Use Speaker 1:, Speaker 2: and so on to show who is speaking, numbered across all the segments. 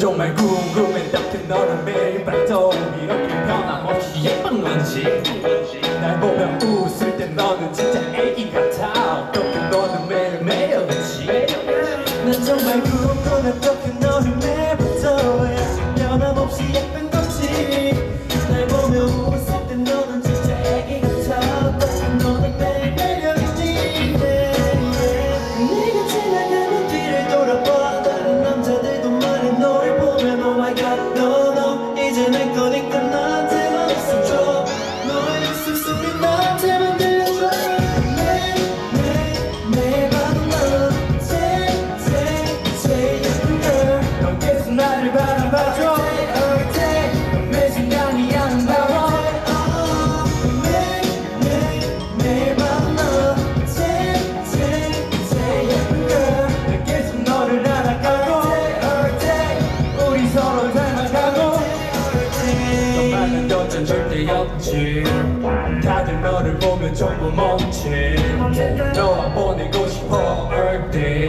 Speaker 1: 넌 정말 없지. 다들 너를 보면 전부 멈칫 너와 보내고 싶어 Every day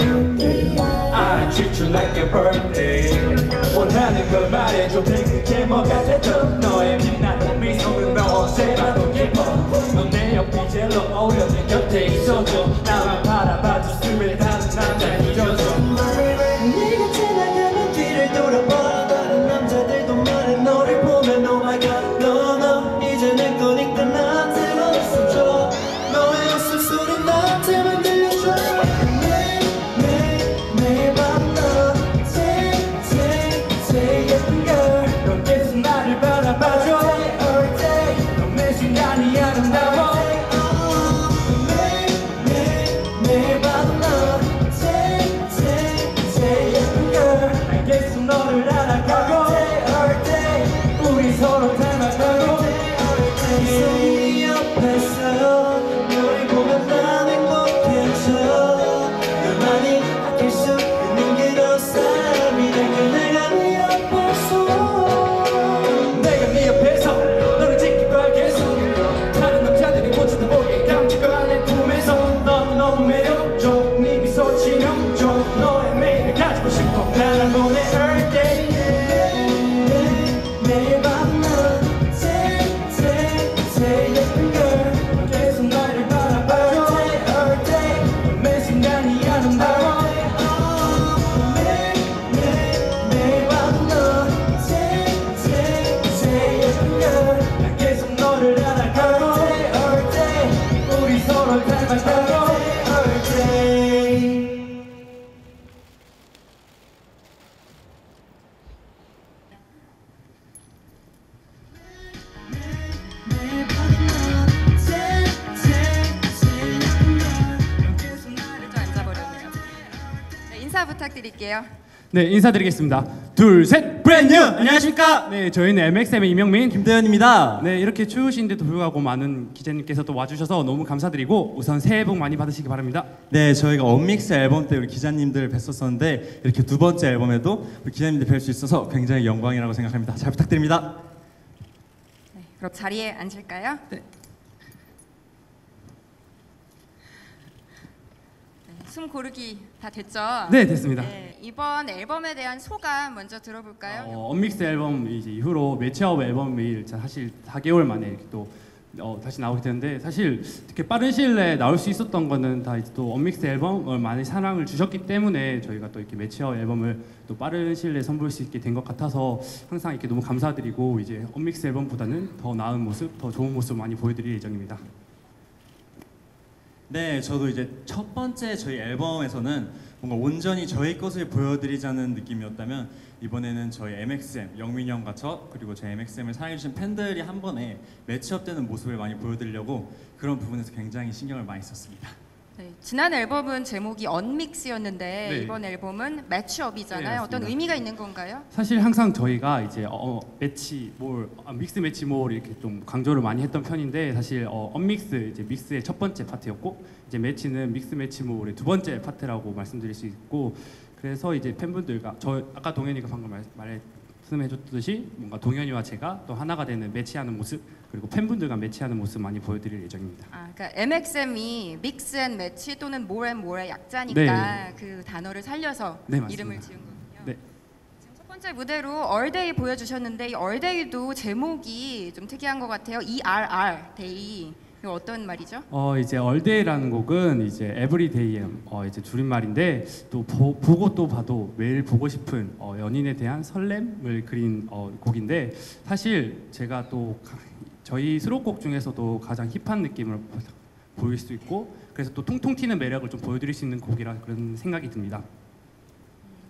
Speaker 1: I treat you like a birthday. 원하는 걸 말해줘 그게 뭐가 되든 너의 빛나는 미소는 너 언제 봐도 예뻐. 넌내 옆이 제일 어울려 내 곁에 있어줘. 나만 바라봐줬으면 다
Speaker 2: 부탁드릴게요.
Speaker 3: 네 인사드리겠습니다. 둘 셋.
Speaker 4: 브랜뉴 안녕하십니까
Speaker 3: 네 저희는 MXM의 이명민.
Speaker 4: 김대현입니다.
Speaker 3: 네 이렇게 추우신데도 불구하고 많은 기자님께서 또 와주셔서 너무 감사드리고 우선 새해 복 많이 받으시기 바랍니다.
Speaker 4: 네 저희가 언믹스 앨범 때 우리 기자님들 뵀었었는데 이렇게 두 번째 앨범에도 우리 기자님들 뵐 수 있어서 굉장히 영광이라고 생각합니다. 잘 부탁드립니다.
Speaker 2: 네, 그럼 자리에 앉을까요? 네. 숨 고르기 다 됐죠?
Speaker 3: 네 됐습니다.
Speaker 2: 네, 이번 앨범에 대한 소감 먼저 들어볼까요?
Speaker 3: 어, 언믹스 앨범 이제 이후로 매치업 앨범이 사실 4개월 만에 이렇게 또 어, 다시 나오게 되는데 사실 이렇게 빠른 시일 내에 나올 수 있었던 거는 다 이제 또 언믹스 앨범을 많이 사랑을 주셨기 때문에 저희가 또 이렇게 매치업 앨범을 또 빠른 시일 내에 선보일 수 있게 된 것 같아서 항상 이렇게 너무 감사드리고 이제 언믹스 앨범보다는 더 나은 모습, 더 좋은 모습 많이 보여드릴 예정입니다.
Speaker 4: 네 저도 이제 첫 번째 저희 앨범에서는 뭔가 온전히 저희 것을 보여드리자는 느낌이었다면 이번에는 저희 MXM 영민이 형과 저 그리고 저희 MXM을 사랑해주신 팬들이 한 번에 매치업되는 모습을 많이 보여드리려고 그런 부분에서 굉장히 신경을 많이 썼습니다.
Speaker 2: 네, 지난 앨범은 제목이 언믹스였는데
Speaker 3: 네.
Speaker 2: 이번 앨범은 매치업이잖아요.
Speaker 3: 네,
Speaker 2: 어떤
Speaker 3: 맞습니다.
Speaker 2: 의미가 있는 건가요?
Speaker 3: 사실 항상 저희가 이제 어, 매치 몰 아, 믹스 매치 몰 이렇게 좀 강조를 많이 했던 편인데 사실 어, 언믹스 이제 믹스의 첫 번째 파트였고 이제 매치는 믹스 매치 몰의 두 번째 파트라고 말씀드릴 수 있고 그래서 이제 팬분들과 저 아까 동현이가 방금 말, 말씀해줬듯이 뭔가 동현이와 제가 또 하나가 되는 매치하는 모습 그리고 팬분들과 매치하는 모습 많이 보여드릴 예정입니다.
Speaker 2: 아, 그러니까 MXM이 믹스 앤 매치 또는 몰앤몰의 약자니까 그 단어를 살려서
Speaker 3: 네.
Speaker 2: 이름을 지은 거군요.
Speaker 3: 네.
Speaker 2: 지금 첫 번째 무대로 얼데이 보여주셨는데 이 얼데이도 제목이 좀 특이한 것 같아요. ERR 데이 이거 어떤 말이죠?
Speaker 3: 어 이제 얼데이라는 곡은 이제 에브리데이엠 어 이제 줄임말인데 또 보, 보고 또 봐도 매일 보고 싶은 어, 연인에 대한 설렘을 그린 어, 곡인데 사실 제가 또 가- 저희 수록곡 중에서도 가장 힙한 느낌을 보일 수 있고 그래서 또 통통 튀는 매력을 좀 보여드릴 수 있는 곡이라 그런 생각이 듭니다.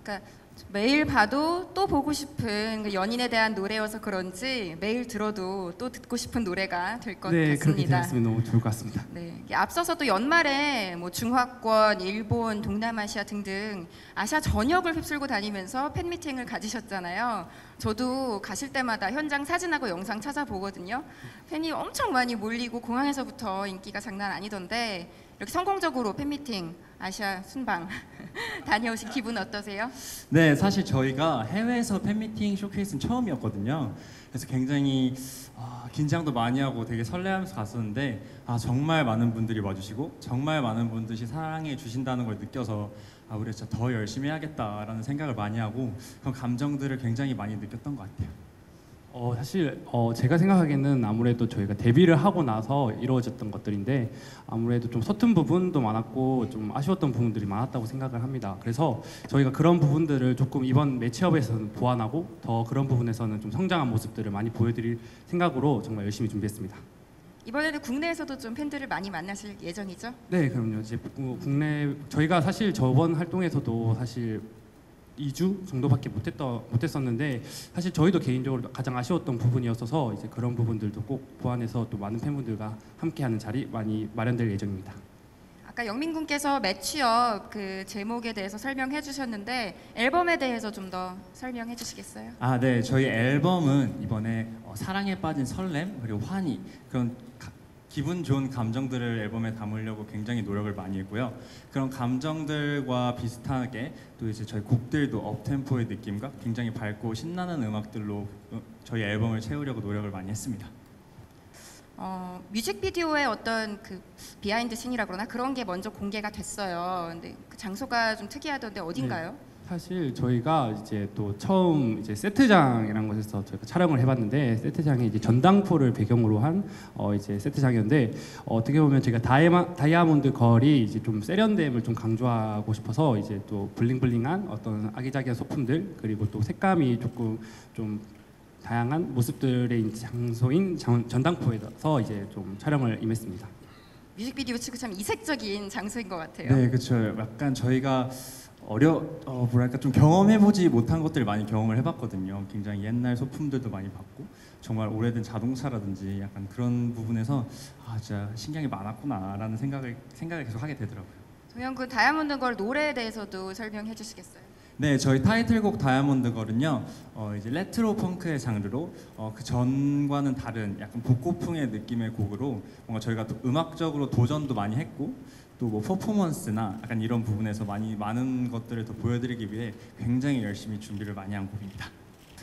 Speaker 2: 그러니까 매일 봐도 또 보고 싶은 그 연인에 대한 노래여서 그런지 매일 들어도 또 듣고 싶은 노래가 될 것
Speaker 3: 네 그렇게
Speaker 2: 같습니다.
Speaker 3: 되었으면 너무 좋을 것 같습니다.
Speaker 2: 네, 이게 앞서서 또 연말에 뭐 중화권, 일본, 동남아시아 등등 아시아 전역을 휩쓸고 다니면서 팬 미팅을 가지셨잖아요. 저도 가실 때마다 현장 사진하고 영상 찾아보거든요. 팬이 엄청 많이 몰리고 공항에서부터 인기가 장난 아니던데 이렇게 성공적으로 팬 미팅 아시아 순방 다녀오신 기분 어떠세요?
Speaker 4: 네, 사실 저희가 해외에서 팬미팅 쇼케이스는 처음이었거든요. 그래서 굉장히 아, 긴장도 많이 하고 되게 설레하면서 갔었는데 아 정말 많은 분들이 와주시고 정말 많은 분들이 사랑해 주신다는 걸 느껴서 아 우리 진짜 더 열심히 해야겠다라는 생각을 많이 하고 그런 감정들을 굉장히 많이 느꼈던 것 같아요.
Speaker 3: 어 사실 어 제가 생각하기에는 아무래도 저희가 데뷔를 하고 나서 이루어졌던 것들인데 아무래도 좀 서툰 부분도 많았고 좀 아쉬웠던 부분들이 많았다고 생각을 합니다. 그래서 저희가 그런 부분들을 조금 이번 매치업에서는 보완하고 더 그런 부분에서는 좀 성장한 모습들을 많이 보여드릴 생각으로 정말 열심히 준비했습니다.
Speaker 2: 이번에는 국내에서도 좀 팬들을 많이 만나실 예정이죠?
Speaker 3: 네, 그럼요. 이제 국- 국내 저희가 사실 저번 활동에서도 사실 2주 정도밖에 못했던 못했었는데 사실 저희도 개인적으로 가장 아쉬웠던 부분이었어서 이제 그런 부분들도 꼭 보완해서 또 많은 팬분들과 함께하는 자리 많이 마련될 예정입니다.
Speaker 2: 아까 영민 군께서 매치업 그 제목에 대해서 설명해 주셨는데 앨범에 대해서 좀 더 설명해 주시겠어요?
Speaker 4: 아, 네. 저희 앨범은 이번에 어, 사랑에 빠진 설렘 그리고 환희 그런 가- 기분 좋은 감정들을 앨범에 담으려고 굉장히 노력을 많이 했고요. 그런 감정들과 비슷하게 또 이제 저희 곡들도 업템포의 느낌과 굉장히 밝고 신나는 음악들로 어, 저희 앨범을 채우려고 노력을 많이 했습니다.
Speaker 2: 어, 뮤직비디오의 어떤 그 비하인드 씬이라 그러나 그런 게 먼저 공개가 됐어요. 근데 그 장소가 좀 특이하던데 어딘가요?
Speaker 3: 사실 저희가 이제 또 처음 이제 세트장이라는 곳에서 저희가 촬영을 해봤는데 세트장이 이제 전당포를 배경으로 한 어 이제 세트장이었는데 어 어떻게 보면 저희가 다이아, 다이아몬드 걸이 이제 좀 세련됨을 좀 강조하고 싶어서 이제 또 블링블링한 어떤 아기자기한 소품들 그리고 또 색감이 조금 좀 다양한 모습들의 장소인 전- 전당포에서 이제 좀 촬영을 임했습니다.
Speaker 2: 뮤직비디오 치고 참 이색적인 장소인 것 같아요.
Speaker 4: 네, 그렇죠. 약간 저희가 어려 어 뭐랄까 좀 경험해보지 못한 것들을 많이 경험을 해봤거든요. 굉장히 옛날 소품들도 많이 봤고 정말 오래된 자동차라든지 약간 그런 부분에서 아 진짜 신경이 많았구나라는 생각을 생각을 계속 하게 되더라고요.
Speaker 2: 동현 군 다이아몬드 걸 노래에 대해서도 설명해 주시겠어요?
Speaker 4: 네, 저희 타이틀곡 다이아몬드 걸은요, 어, 이제 레트로 펑크의 장르로 어, 그 전과는 다른 약간 복고풍의 느낌의 곡으로 뭔가 저희가 또 음악적으로 도전도 많이 했고 또 뭐 퍼포먼스나 약간 이런 부분에서 많이 많은 것들을 더 보여드리기 위해 굉장히 열심히 준비를 많이 한 곡입니다.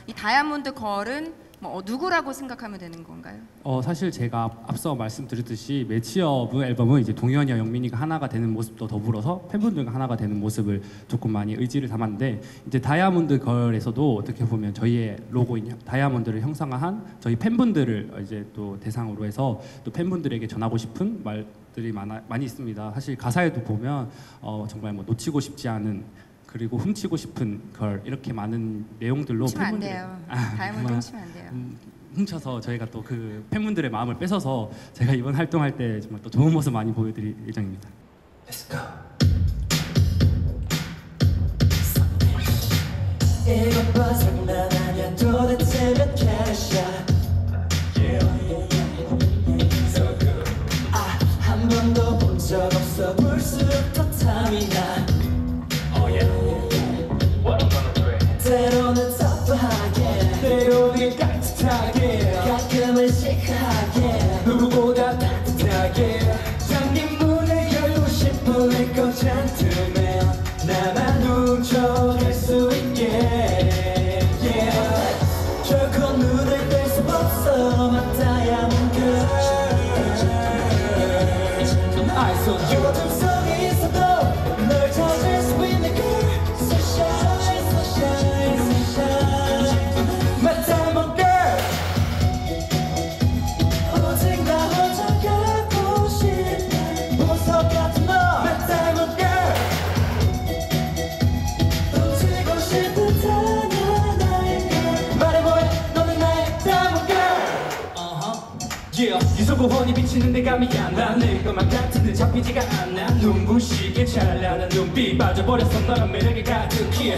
Speaker 2: 이 다이아몬드 걸은 뭐 어, 누구라고 생각하면 되는 건가요?
Speaker 3: 어 사실 제가 앞- 앞서 말씀드렸듯이 매치업 앨범은 이제 동현이와 영민이가 하나가 되는 모습도 더불어서 팬분들과 하나가 되는 모습을 조금 많이 의지를 담았는데 이제 다이아몬드 걸에서도 어떻게 보면 저희의 로고인 다이아몬드를 형상화한 저희 팬분들을 이제 또 대상으로 해서 또 팬분들에게 전하고 싶은 말 들이 많아, 많이 있습니다. 사실 가사에도 보면 어 정말 뭐 놓치고 싶지 않은 그리고 훔치고 싶은 걸 이렇게 많은 내용들로
Speaker 2: 훔치면 안
Speaker 3: 팬분들이-
Speaker 2: 돼요.
Speaker 3: 아,
Speaker 2: 다이아몬드 훔치면 안 돼요.
Speaker 3: 음, 훔쳐서 저희가 또 그 팬분들의 마음을 뺏어서 제가 이번 활동할 때 정말 또 좋은 모습 많이 보여드릴 예정입니다.
Speaker 1: Let's go. 이것 봐 고 훤히 비치는데 감이 안나내 것만 같은데 잡히지가 않아. 눈부시게 찬란한 눈빛 빠져버렸어. 너란 매력에 가득히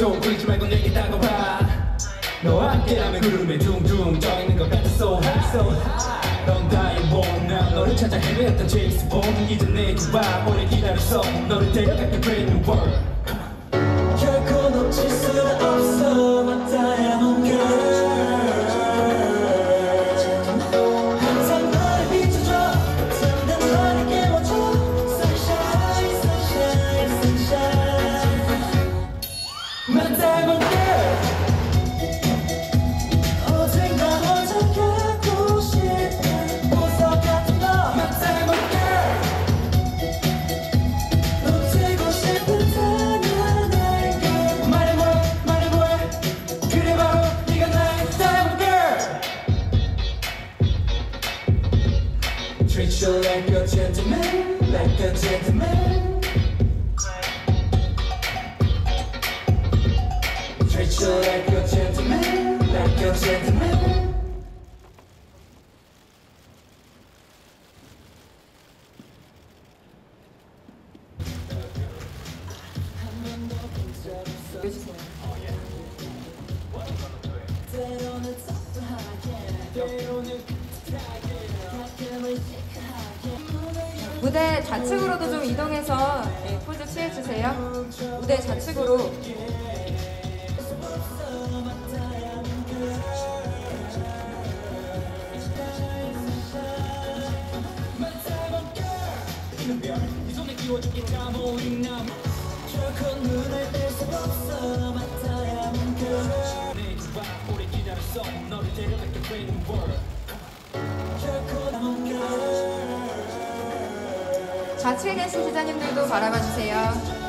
Speaker 1: 종종 굴리지 말고 내게 다가와 너와 함께라면 구름에 둥둥 떠있는 것 같아. So high so high. 넌 다이몬 난 너를 찾아 헤매었던 제이스 본 이제 내게 와 오래 기다렸어. 너를 데려갈게 brand new world
Speaker 5: 무대 좌측으로도 좀 이동해서 네, 포즈 취해주세요. 무대 좌측으로. 좌측에 계신 기자님들도 바라봐 주세요.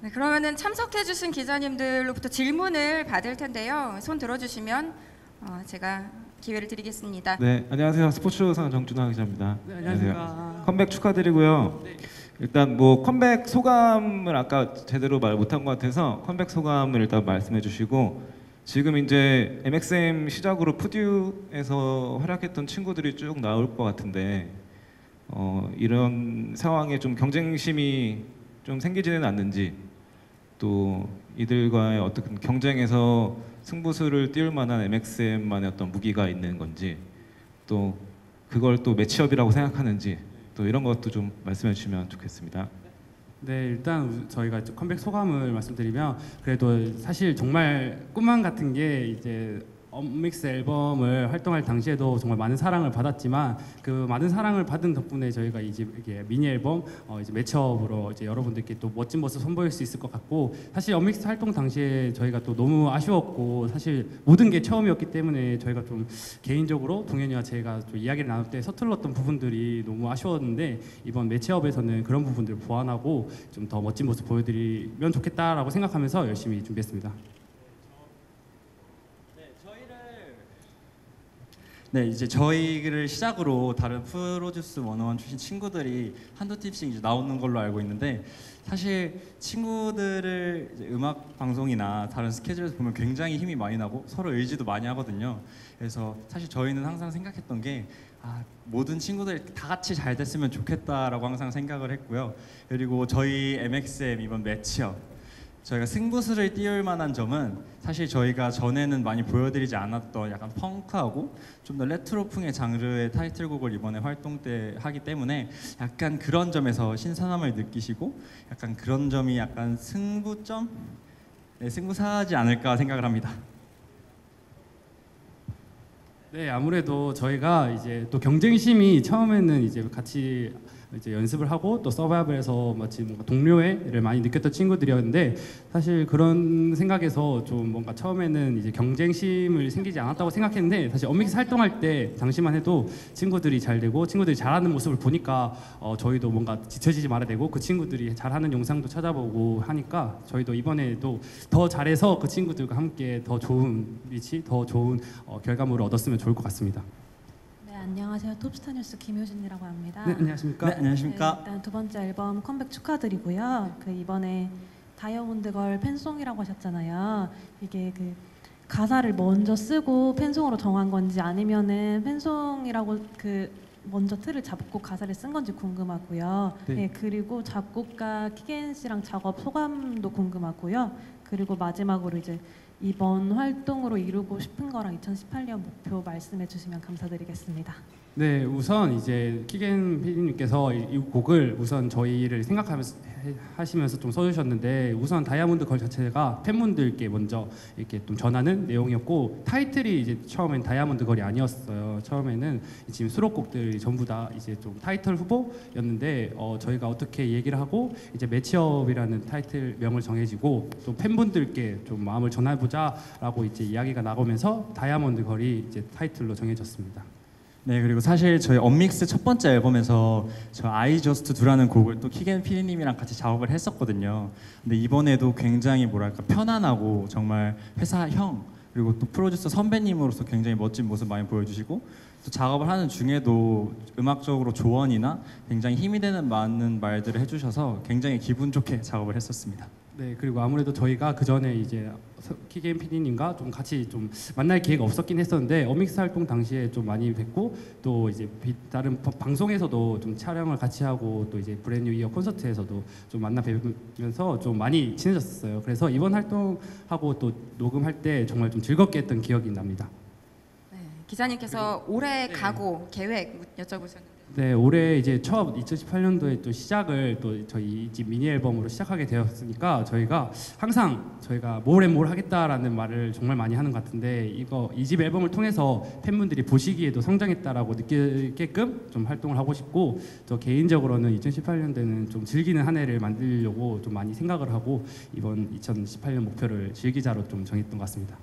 Speaker 2: 네, 그러면은 참석해 주신 기자님들로부터 질문을 받을 텐데요. 손 들어 주시면 어, 제가 기회를 드리겠습니다.
Speaker 6: 네, 안녕하세요. 스포츠상 정준하 기자입니다.
Speaker 3: 네, 안녕하십니까.
Speaker 6: 컴백 축하드리고요. 일단 뭐 컴백 소감을 아까 제대로 말 못한 것 같아서 컴백 소감을 일단 말씀해 주시고 지금 이제 MXM 시작으로 푸듀에서 활약했던 친구들이 쭉 나올 것 같은데 어, 이런 상황에 좀 경쟁심이 좀 생기지는 않는지 또 이들과의 어떤 경쟁에서 승부수를 띄울 만한 MXM만의 어떤 무기가 있는 건지 또 그걸 또 매치업이라고 생각하는지 또 이런 것도 좀 말씀해 주시면 좋겠습니다.
Speaker 3: 네, 일단 우- 저희가 컴백 소감을 말씀드리면 그래도 사실 정말 꿈만 같은 게 이제 언믹스 앨범을 활동할 당시에도 정말 많은 사랑을 받았지만 그 많은 사랑을 받은 덕분에 저희가 이제 이게 미니 앨범 어 이제 매치업으로 이제 여러분들께 또 멋진 모습 선보일 수 있을 것 같고 사실 언믹스 활동 당시에 저희가 또 너무 아쉬웠고 사실 모든 게 처음이었기 때문에 저희가 좀 개인적으로 동현이와 제가 또 이야기를 나눌 때 서툴렀던 부분들이 너무 아쉬웠는데 이번 매치업에서는 그런 부분들을 보완하고 좀 더 멋진 모습 보여드리면 좋겠다라고 생각하면서 열심히 준비했습니다.
Speaker 4: 네, 이제 저희를 시작으로 다른 프로듀스 101 출신 친구들이 한두 팀씩 이제 나오는 걸로 알고 있는데 사실 친구들을 이제 음악 방송이나 다른 스케줄에서 보면 굉장히 힘이 많이 나고 서로 의지도 많이 하거든요. 그래서 사실 저희는 항상 생각했던 게 아, 모든 친구들이 다 같이 잘 됐으면 좋겠다라고 항상 생각을 했고요. 그리고 저희 MXM 이번 매치업 저희가 승부수를 띄울 만한 점은 사실 저희가 전에는 많이 보여드리지 않았던 약간 펑크하고 좀 더 레트로풍의 장르의 타이틀곡을 이번에 활동 때 하기 때문에 약간 그런 점에서 신선함을 느끼시고 약간 그런 점이 약간 승부점, 네, 승부사지 않을까 생각을 합니다.
Speaker 3: 네, 아무래도 저희가 이제 또 경쟁심이 처음에는 이제 같이 이제 연습을 하고 또 서바이벌에서 마치 뭔가 동료애를 많이 느꼈던 친구들이었는데 사실 그런 생각에서 좀 뭔가 처음에는 이제 경쟁심을 생기지 않았다고 생각했는데 사실 언믹스 활동할 때 당시만 해도 친구들이 잘 되고 친구들이 잘하는 모습을 보니까 어, 저희도 뭔가 지쳐지지 말아야 되고 그 친구들이 잘하는 영상도 찾아보고 하니까 저희도 이번에도 더 잘해서 그 친구들과 함께 더 좋은 위치, 더 좋은 어, 결과물을 얻었으면 좋을 것 같습니다.
Speaker 7: 네, 안녕하세요. 톱스타 뉴스 김효진이라고 합니다.
Speaker 3: 네, 안녕하십니까?
Speaker 4: 네, 안녕하십니까?
Speaker 7: 네, 일단 두 번째 앨범 컴백 축하드리고요. 그 이번에 다이아몬드 걸 팬송이라고 하셨잖아요. 이게 그 가사를 먼저 쓰고 팬송으로 정한 건지 아니면은 팬송이라고 그 먼저 틀을 잡고 가사를 쓴 건지 궁금하고요.
Speaker 3: 네.
Speaker 7: 네. 그리고 작곡가 키겐 씨랑 작업 소감도 궁금하고요. 그리고 마지막으로 이제 이번 활동으로 이루고 싶은 거랑 2018년 목표 말씀해 주시면 감사드리겠습니다.
Speaker 3: 네, 우선 이제 키겐 PD님께서 이, 이 곡을 우선 저희를 생각하면서 해- 하시면서 좀 써주셨는데 우선 다이아몬드 걸 자체가 팬분들께 먼저 이렇게 좀 전하는 내용이었고 타이틀이 이제 처음엔 다이아몬드 걸이 아니었어요. 처음에는 지금 수록곡들이 전부 다 이제 좀 타이틀 후보였는데 어, 저희가 어떻게 얘기를 하고 이제 매치업이라는 타이틀 명을 정해지고 또 팬분들께 좀 마음을 전해 보자라고 이제 이야기가 나오면서 다이아몬드 걸이 이제 타이틀로 정해졌습니다.
Speaker 4: 네 그리고 사실 저희 언믹스 첫 번째 앨범에서 저 I Just Do라는 곡을 또 키겐 피디님이랑 같이 작업을 했었거든요. 근데 이번에도 굉장히 뭐랄까 편안하고 정말 회사 형 그리고 또 프로듀서 선배님으로서 굉장히 멋진 모습 많이 보여주시고 또 작업을 하는 중에도 음악적으로 조언이나 굉장히 힘이 되는 많은 말들을 해주셔서 굉장히 기분 좋게 작업을 했었습니다.
Speaker 3: 네 그리고 아무래도 저희가 그 전에 이제 서- 키게임 PD님과 좀 같이 좀 만날 기회가 없었긴 했었는데 어믹스 활동 당시에 좀 많이 뵙고 또 이제 비- 다른 바- 방송에서도 좀 촬영을 같이 하고 또 이제 브랜뉴 이어 콘서트에서도 좀 만나 뵈면서 좀 많이 친해졌어요. 그래서 이번 활동하고 또 녹음할 때 정말 좀 즐겁게 했던 기억이 납니다.
Speaker 2: 네, 기자님께서 올해 각오 계획 여쭤보셨는데
Speaker 3: 네, 올해 이제 처음 2018년도에 또 시작을 또 저희 이집 미니 앨범으로 시작하게 되었으니까 저희가 항상 저희가 뭘앤뭘 하겠다라는 말을 정말 많이 하는 것 같은데 이거 이 집 앨범을 통해서 팬분들이 보시기에도 성장했다라고 느끼게끔 좀 활동을 하고 싶고 저 개인적으로는 2018년도에는 좀 즐기는 한 해를 만들려고 좀 많이 생각을 하고 이번 2018년 목표를 즐기자로 좀 정했던 것 같습니다.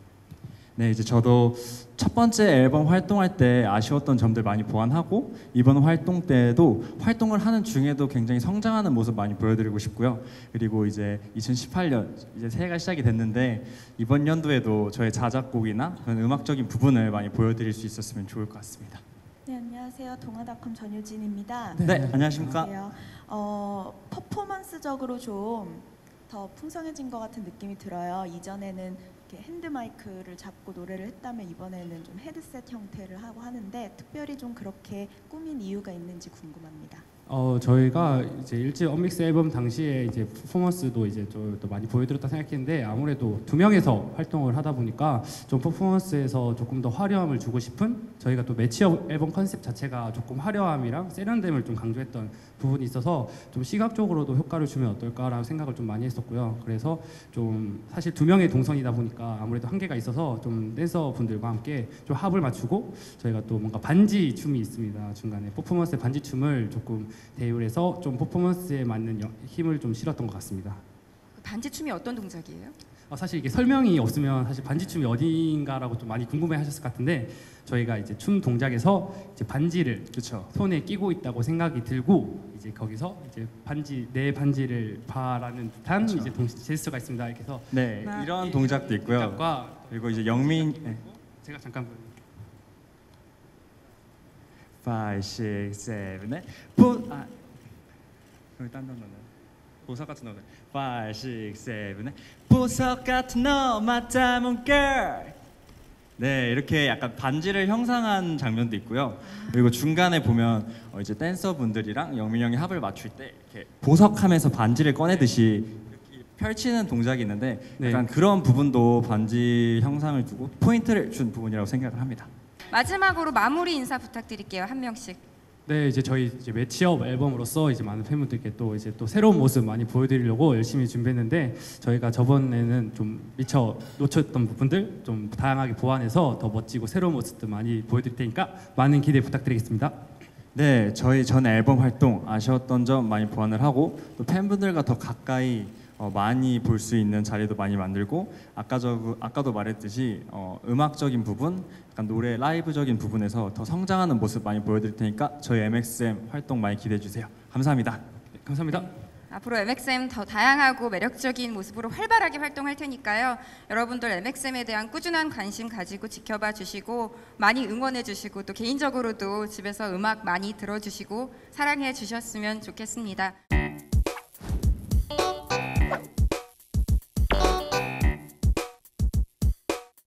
Speaker 4: 네, 이제 저도 첫 번째 앨범 활동할 때 아쉬웠던 점들 많이 보완하고 이번 활동 때도 활동을 하는 중에도 굉장히 성장하는 모습 많이 보여드리고 싶고요. 그리고 이제 2018년 이제 새해가 시작이 됐는데 이번 연도에도 저의 자작곡이나 그런 음악적인 부분을 많이 보여드릴 수 있었으면 좋을 것 같습니다.
Speaker 8: 네 안녕하세요 동아닷컴 전유진입니다.
Speaker 4: 네, 안녕하십니까?
Speaker 8: 안녕하세요. 어, 퍼포먼스적으로 좀 더 풍성해진 것 같은 느낌이 들어요. 이전에는 이렇게 핸드 마이크를 잡고 노래를 했다면 이번에는 좀 헤드셋 형태를 하고 하는데 특별히 좀 그렇게 꾸민 이유가 있는지 궁금합니다.
Speaker 3: 어 저희가 이제 일집 언믹스 앨범 당시에 이제 퍼포먼스도 이제 좀 더 많이 보여드렸다 생각했는데 아무래도 두 명에서 활동을 하다 보니까 좀 퍼포먼스에서 조금 더 화려함을 주고 싶은 저희가 또 매치업 앨범 컨셉 자체가 조금 화려함이랑 세련됨을 좀 강조했던 부분이 있어서 좀 시각적으로도 효과를 주면 어떨까라는 생각을 좀 많이 했었고요. 그래서 좀 사실 두 명의 동선이다 보니까 아무래도 한계가 있어서 좀 댄서 분들과 함께 좀 합을 맞추고 저희가 또 뭔가 반지 춤이 있습니다. 중간에 퍼포먼스 반지 춤을 조금 대율해서 좀 퍼포먼스에 맞는 여- 힘을 좀 실었던 것 같습니다.
Speaker 2: 그 반지 춤이 어떤 동작이에요?
Speaker 3: 어, 사실 이게 설명이 없으면 사실 반지 춤이 어디인가라고 좀 많이 궁금해하셨을 것 같은데 저희가 이제 춤 동작에서 이제 반지를
Speaker 4: 그렇죠.
Speaker 3: 손에 끼고 있다고 생각이 들고 이제 거기서 이제 반지 내 반지를 봐라는 듯한
Speaker 4: 그쵸.
Speaker 3: 이제 동 제스처가 있습니다. 이렇게 해서
Speaker 4: 네,
Speaker 3: 하나,
Speaker 4: 이런
Speaker 3: 이
Speaker 4: 동작도 있고요.
Speaker 3: 동작과
Speaker 4: 그리고 이제 영민 네.
Speaker 3: 제가 잠깐
Speaker 4: 5, 6, 7, 8 보, 아 여기 딴 단어네. 보석 같은 노래 5, 6, 7, 8 보석 같은 너 맞다문 girl. 네 이렇게 약간 반지를 형상한 장면도 있고요. 그리고 중간에 보면 어, 이제 댄서 분들이랑 영민 형이 합을 맞출 때 이렇게 보석하면서 반지를 꺼내듯이 이렇게 펼치는 동작이 있는데
Speaker 3: 네.
Speaker 4: 약간 그런 부분도 반지 형상을 두고 포인트를 준 부분이라고 생각을 합니다
Speaker 2: 마지막으로 마무리 인사 부탁드릴게요. 한 명씩.
Speaker 3: 네, 이제 저희 이제 매치업 앨범으로서 이제 많은 팬분들께 또 이제 또 새로운 모습 많이 보여드리려고 열심히 준비했는데 저희가 저번에는 좀 미처 놓쳤던 부분들 좀 다양하게 보완해서 더 멋지고 새로운 모습들 많이 보여드릴 테니까 많은 기대 부탁드리겠습니다.
Speaker 4: 네, 저희 전 앨범 활동 아쉬웠던 점 많이 보완을 하고 또 팬분들과 더 가까이 어, 많이 볼 수 있는 자리도 많이 만들고 아까 저 아까도 말했듯이 어, 음악적인 부분, 약간 노래 라이브적인 부분에서 더 성장하는 모습 많이 보여드릴 테니까 저희 MXM 활동 많이 기대해 주세요. 감사합니다.
Speaker 3: 네, 감사합니다.
Speaker 2: 앞으로 MXM 더 다양하고 매력적인 모습으로 활발하게 활동할 테니까요. 여러분들 MXM에 대한 꾸준한 관심 가지고 지켜봐 주시고 많이 응원해 주시고 또 개인적으로도 집에서 음악 많이 들어 주시고 사랑해 주셨으면 좋겠습니다.